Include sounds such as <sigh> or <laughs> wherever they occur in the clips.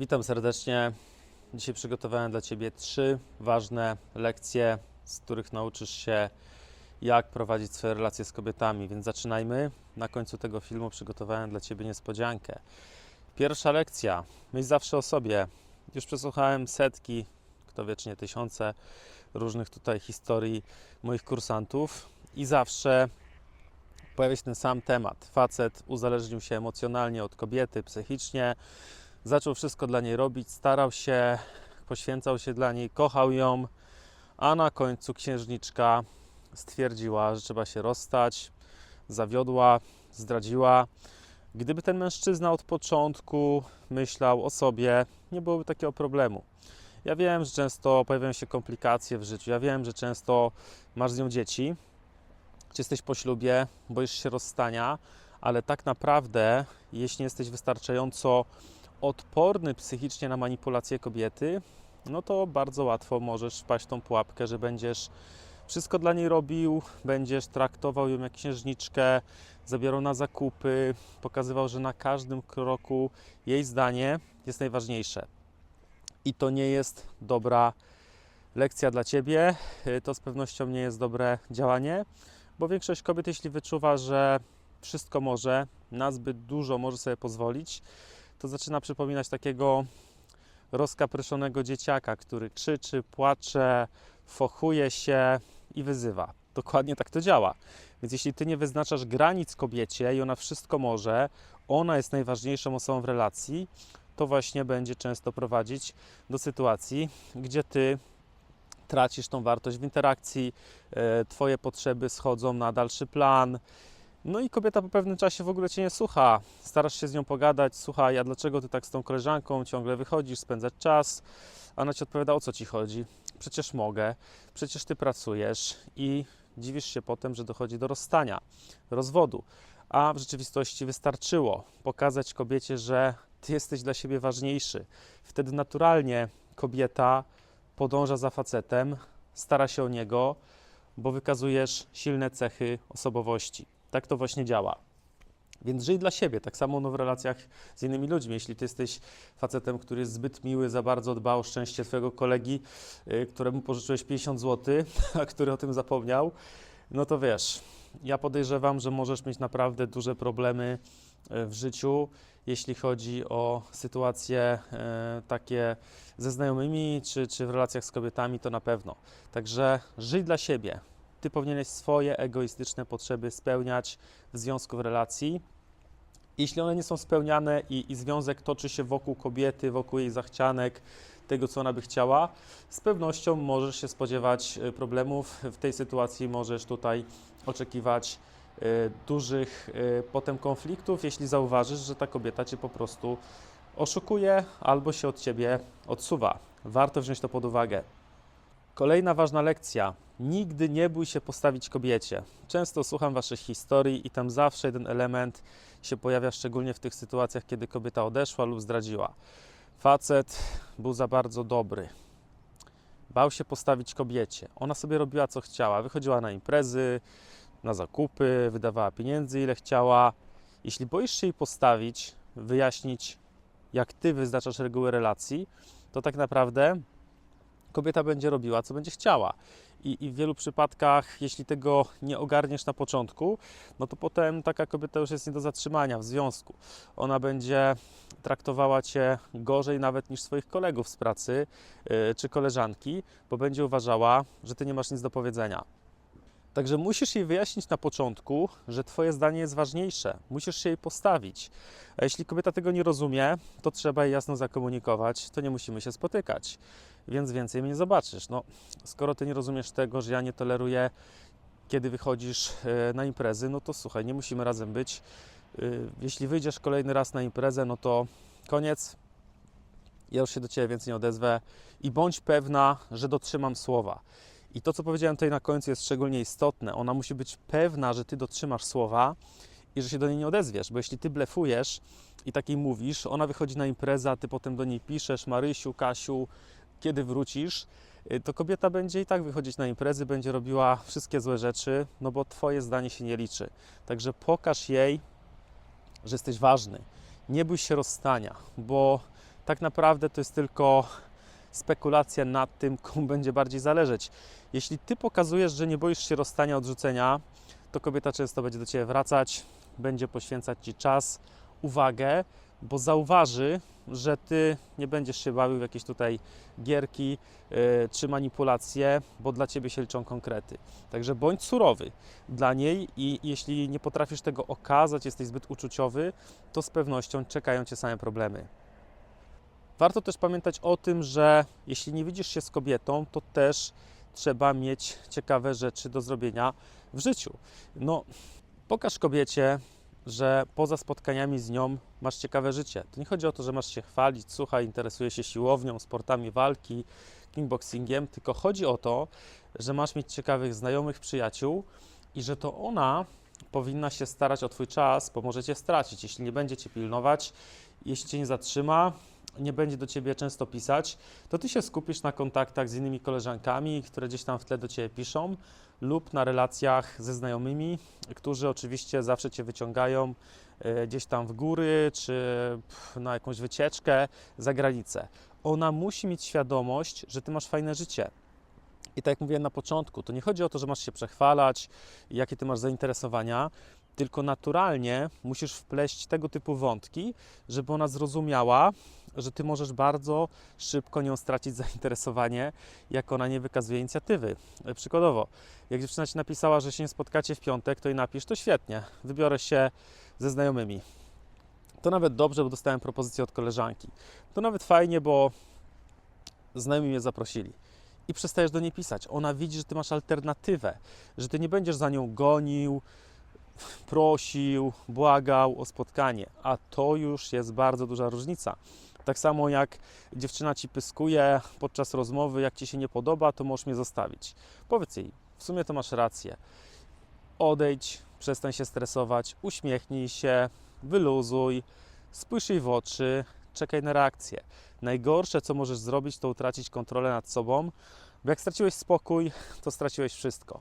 Witam serdecznie. Dzisiaj przygotowałem dla Ciebie trzy ważne lekcje, z których nauczysz się, jak prowadzić swoje relacje z kobietami. Więc zaczynajmy. Na końcu tego filmu przygotowałem dla Ciebie niespodziankę. Pierwsza lekcja. Myśl zawsze o sobie. Już przesłuchałem setki, kto wiecznie tysiące różnych tutaj historii moich kursantów i zawsze pojawia się ten sam temat. Facet uzależnił się emocjonalnie od kobiety, psychicznie, zaczął wszystko dla niej robić, starał się, poświęcał się dla niej, kochał ją, a na końcu księżniczka stwierdziła, że trzeba się rozstać, zawiodła, zdradziła. Gdyby ten mężczyzna od początku myślał o sobie, nie byłoby takiego problemu. Ja wiem, że często pojawiają się komplikacje w życiu, ja wiem, że często masz z nią dzieci, czy jesteś po ślubie, boisz się rozstania, ale tak naprawdę, jeśli jesteś wystarczająco odporny psychicznie na manipulację kobiety, no to bardzo łatwo możesz wpaść w tą pułapkę, że będziesz wszystko dla niej robił, będziesz traktował ją jak księżniczkę, zabierał na zakupy, pokazywał, że na każdym kroku jej zdanie jest najważniejsze. I to nie jest dobra lekcja dla ciebie, to z pewnością nie jest dobre działanie, bo większość kobiet, jeśli wyczuwa, że wszystko może, na zbyt dużo może sobie pozwolić, to zaczyna przypominać takiego rozkapryszonego dzieciaka, który krzyczy, płacze, fochuje się i wyzywa. Dokładnie tak to działa. Więc jeśli ty nie wyznaczasz granic kobiecie i ona wszystko może, ona jest najważniejszą osobą w relacji, to właśnie będzie często prowadzić do sytuacji, gdzie ty tracisz tą wartość w interakcji, e, twoje potrzeby schodzą na dalszy plan. No i kobieta po pewnym czasie w ogóle cię nie słucha. Starasz się z nią pogadać, słuchaj, a dlaczego ty tak z tą koleżanką ciągle wychodzisz, spędzać czas? A Ona ci odpowiada, o co ci chodzi? Przecież mogę, przecież ty pracujesz i dziwisz się potem, że dochodzi do rozstania, rozwodu. A w rzeczywistości wystarczyło pokazać kobiecie, że ty jesteś dla siebie ważniejszy. Wtedy naturalnie kobieta podąża za facetem, stara się o niego, bo wykazujesz silne cechy osobowości. Tak to właśnie działa. Więc żyj dla siebie, tak samo no w relacjach z innymi ludźmi. Jeśli ty jesteś facetem, który jest zbyt miły, za bardzo dba o szczęście twojego kolegi, y, któremu pożyczyłeś 50 zł, <laughs> a który o tym zapomniał, no to wiesz, ja podejrzewam, że możesz mieć naprawdę duże problemy y, w życiu, jeśli chodzi o sytuacje y, takie ze znajomymi, czy, czy w relacjach z kobietami, to na pewno. Także żyj dla siebie. Ty powinieneś swoje egoistyczne potrzeby spełniać w związku, w relacji. Jeśli one nie są spełniane i, i związek toczy się wokół kobiety, wokół jej zachcianek, tego, co ona by chciała, z pewnością możesz się spodziewać y, problemów. W tej sytuacji możesz tutaj oczekiwać y, dużych y, potem konfliktów, jeśli zauważysz, że ta kobieta cię po prostu oszukuje albo się od ciebie odsuwa. Warto wziąć to pod uwagę. Kolejna ważna lekcja. Nigdy nie bój się postawić kobiecie. Często słucham Waszych historii i tam zawsze jeden element się pojawia, szczególnie w tych sytuacjach, kiedy kobieta odeszła lub zdradziła. Facet był za bardzo dobry. Bał się postawić kobiecie. Ona sobie robiła co chciała. Wychodziła na imprezy, na zakupy, wydawała pieniędzy ile chciała. Jeśli boisz się jej postawić, wyjaśnić, jak ty wyznaczasz reguły relacji, to tak naprawdę kobieta będzie robiła, co będzie chciała. I, I w wielu przypadkach, jeśli tego nie ogarniesz na początku, no to potem taka kobieta już jest nie do zatrzymania w związku. Ona będzie traktowała cię gorzej nawet niż swoich kolegów z pracy yy, czy koleżanki, bo będzie uważała, że ty nie masz nic do powiedzenia. Także musisz jej wyjaśnić na początku, że Twoje zdanie jest ważniejsze. Musisz się jej postawić. A jeśli kobieta tego nie rozumie, to trzeba jej jasno zakomunikować, to nie musimy się spotykać, więc więcej mnie nie zobaczysz. No, skoro Ty nie rozumiesz tego, że ja nie toleruję, kiedy wychodzisz e, na imprezy, no to słuchaj, nie musimy razem być. E, Jeśli wyjdziesz kolejny raz na imprezę, no to koniec. Ja już się do Ciebie więcej nie odezwę i bądź pewna, że dotrzymam słowa. I to, co powiedziałem tutaj na końcu, jest szczególnie istotne. Ona musi być pewna, że ty dotrzymasz słowa i że się do niej nie odezwiesz, bo jeśli ty blefujesz i takiej mówisz, ona wychodzi na imprezę, a ty potem do niej piszesz, Marysiu, Kasiu, kiedy wrócisz, y, to kobieta będzie i tak wychodzić na imprezy, będzie robiła wszystkie złe rzeczy, no bo twoje zdanie się nie liczy. Także pokaż jej, że jesteś ważny. Nie bój się rozstania, bo tak naprawdę to jest tylko spekulacja nad tym, <laughs> komu będzie bardziej zależeć. Jeśli ty pokazujesz, że nie boisz się rozstania, odrzucenia, to kobieta często będzie do ciebie wracać, będzie poświęcać ci czas, uwagę, bo zauważy, że ty nie będziesz się bawił w jakieś tutaj gierki yy, czy manipulacje, bo dla ciebie się liczą konkrety. Także bądź surowy dla niej i jeśli nie potrafisz tego okazać, jesteś zbyt uczuciowy, to z pewnością czekają cię same problemy. Warto też pamiętać o tym, że jeśli nie widzisz się z kobietą, to też trzeba mieć ciekawe rzeczy do zrobienia w życiu. No, pokaż kobiecie, że poza spotkaniami z nią masz ciekawe życie. To nie chodzi o to, że masz się chwalić, słuchaj, interesuje się siłownią, sportami walki, kickboxingiem, tylko chodzi o to, że masz mieć ciekawych znajomych, przyjaciół i że to ona powinna się starać o Twój czas, bo możecie stracić, jeśli nie będzie Cię pilnować, jeśli Cię nie zatrzyma, nie będzie do Ciebie często pisać, to Ty się skupisz na kontaktach z innymi koleżankami, które gdzieś tam w tle do Ciebie piszą, lub na relacjach ze znajomymi, którzy oczywiście zawsze Cię wyciągają e, gdzieś tam w góry, czy na jakąś wycieczkę za granicę. Ona musi mieć świadomość, że Ty masz fajne życie. I tak jak mówiłem na początku, to nie chodzi o to, że masz się przechwalać, jakie Ty masz zainteresowania, tylko naturalnie musisz wpleść tego typu wątki, żeby ona zrozumiała, że ty możesz bardzo szybko nią stracić zainteresowanie, jak ona nie wykazuje inicjatywy. E, Przykładowo, jak dziewczyna ci napisała, że się nie spotkacie w piątek, to jej napisz, to świetnie, wybiorę się ze znajomymi. To nawet dobrze, bo dostałem propozycję od koleżanki. To nawet fajnie, bo znajomi mnie zaprosili. I przestajesz do niej pisać. Ona widzi, że ty masz alternatywę, że ty nie będziesz za nią gonił, prosił, błagał o spotkanie, a to już jest bardzo duża różnica. Tak samo jak dziewczyna ci pyskuje podczas rozmowy, jak ci się nie podoba, to możesz mnie zostawić. Powiedz jej, w sumie to masz rację. Odejdź, przestań się stresować, uśmiechnij się, wyluzuj, spójrz jej w oczy, czekaj na reakcję. Najgorsze, co możesz zrobić, to utracić kontrolę nad sobą, bo jak straciłeś spokój, to straciłeś wszystko.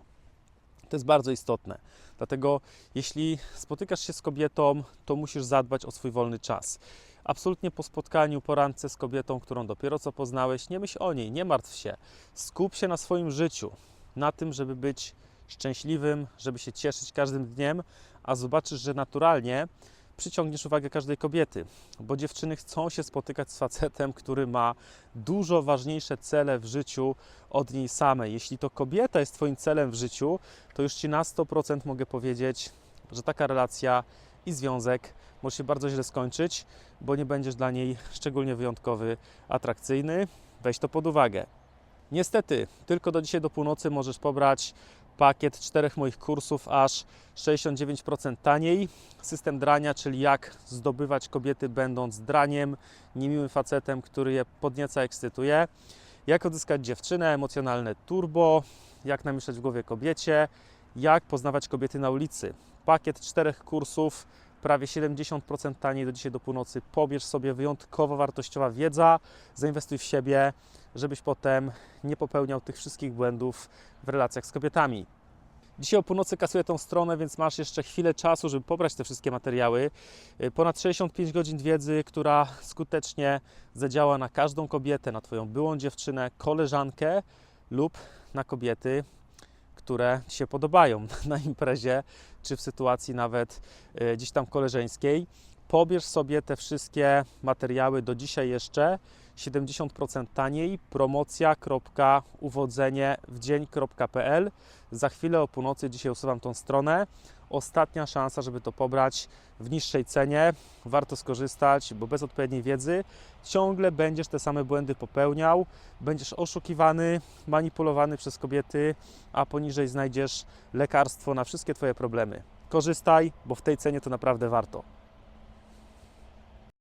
To jest bardzo istotne. Dlatego, jeśli spotykasz się z kobietą, to musisz zadbać o swój wolny czas. Absolutnie po spotkaniu, po randce z kobietą, którą dopiero co poznałeś, nie myśl o niej, nie martw się. Skup się na swoim życiu, na tym, żeby być szczęśliwym, żeby się cieszyć każdym dniem, a zobaczysz, że naturalnie przyciągniesz uwagę każdej kobiety, bo dziewczyny chcą się spotykać z facetem, który ma dużo ważniejsze cele w życiu od niej samej. Jeśli to kobieta jest Twoim celem w życiu, to już Ci na 100% mogę powiedzieć, że taka relacja i związek może się bardzo źle skończyć, bo nie będziesz dla niej szczególnie wyjątkowy, atrakcyjny. Weź to pod uwagę. Niestety, tylko do dzisiaj do północy możesz pobrać pakiet czterech moich kursów aż 69% taniej. System drania, czyli jak zdobywać kobiety będąc draniem, niemiłym facetem, który je podnieca, ekscytuje. Jak odzyskać dziewczynę, emocjonalne turbo, jak namieszać w głowie kobiecie, jak poznawać kobiety na ulicy. Pakiet czterech kursów, prawie 70% taniej do dzisiaj do północy. Pobierz sobie wyjątkowo wartościowa wiedza, zainwestuj w siebie, żebyś potem nie popełniał tych wszystkich błędów w relacjach z kobietami. Dzisiaj o północy kasuję tą stronę, więc masz jeszcze chwilę czasu, żeby pobrać te wszystkie materiały. Y, Ponad 65 godzin wiedzy, która skutecznie zadziała na każdą kobietę, na Twoją byłą dziewczynę, koleżankę lub na kobiety, które się podobają <laughs> na imprezie, czy w sytuacji nawet y, gdzieś tam koleżeńskiej. Pobierz sobie te wszystkie materiały do dzisiaj jeszcze 70% taniej. Promocja.uwodzeniewdzień.pl. Za chwilę o północy dzisiaj usuwam tą stronę. Ostatnia szansa, żeby to pobrać w niższej cenie. Warto skorzystać, bo bez odpowiedniej wiedzy ciągle będziesz te same błędy popełniał, będziesz oszukiwany, manipulowany przez kobiety, a poniżej znajdziesz lekarstwo na wszystkie Twoje problemy. Korzystaj, bo w tej cenie to naprawdę warto.